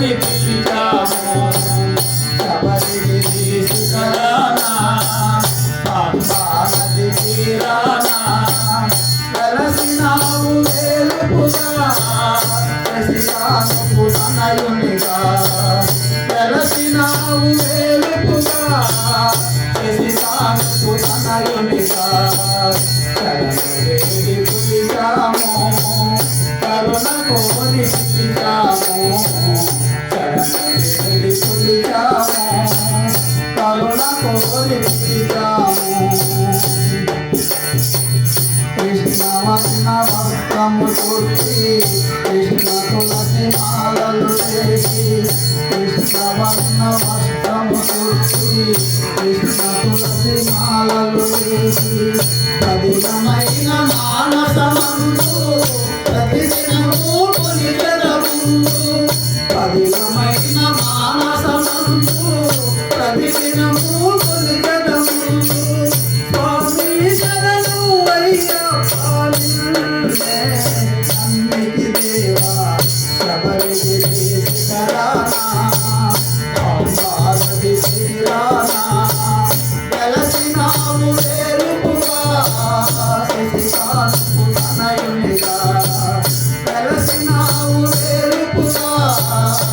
కోరి పిలిచాము శబరిని తీసుకురానా పాంబానది తీరానా వెలసినావు వేలుపుగా శశికానుకు తనయునిగా వెలసినావు వేలుపుగా శశికానుకు తనయునిగా శరణి పిలిచాము కరుణ కోరి పిలిచాము తుర్చి మానసమందు ప్రతిదినము మానసమందు ప్రతిదినము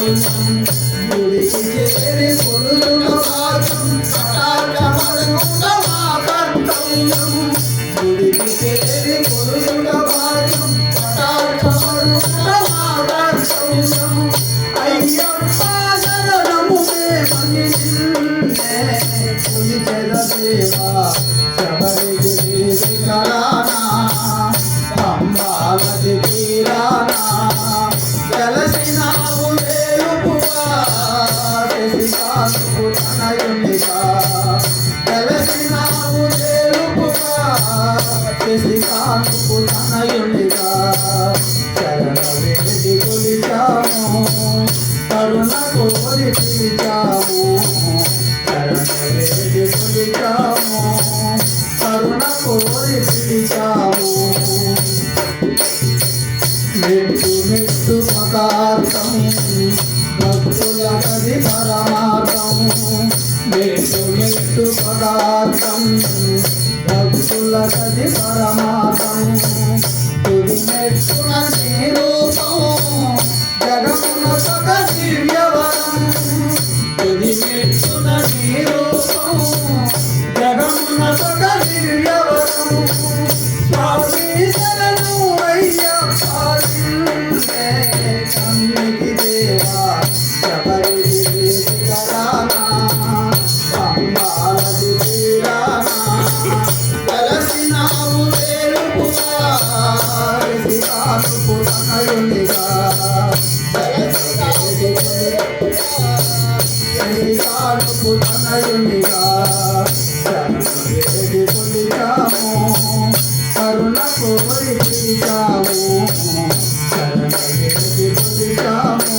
I'm ke teri bolu na. శశికాంతు తనయునిగా వెలసినావు వేలుపుగా శశికాంతు తనయునిగా శరణ వేడి కొలిచాము కరుణ కోరి పిలిచాము శరణ వేడి కొలిచాము కరుణ కోరి పిలిచాము మెట్టు పదార్థం భక్తుల కది పరమార్థం. తుది మెట్టున నీ రూపం జగమున సక దివ్యవరం. తుది మెచ్చున నీ రూపం జగమున సక దివ్యవరం. శశికాంతు తనయునిగా కొలిచాము కరుణ కోరి పిలిచాము Sharani కొలిచాము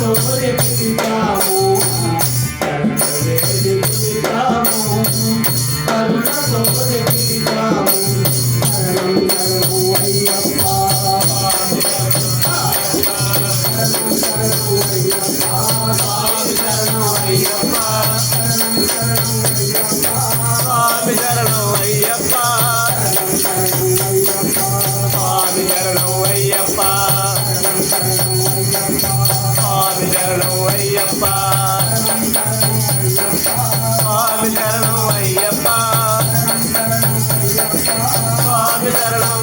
so look at me, സ്വാമി ശരണം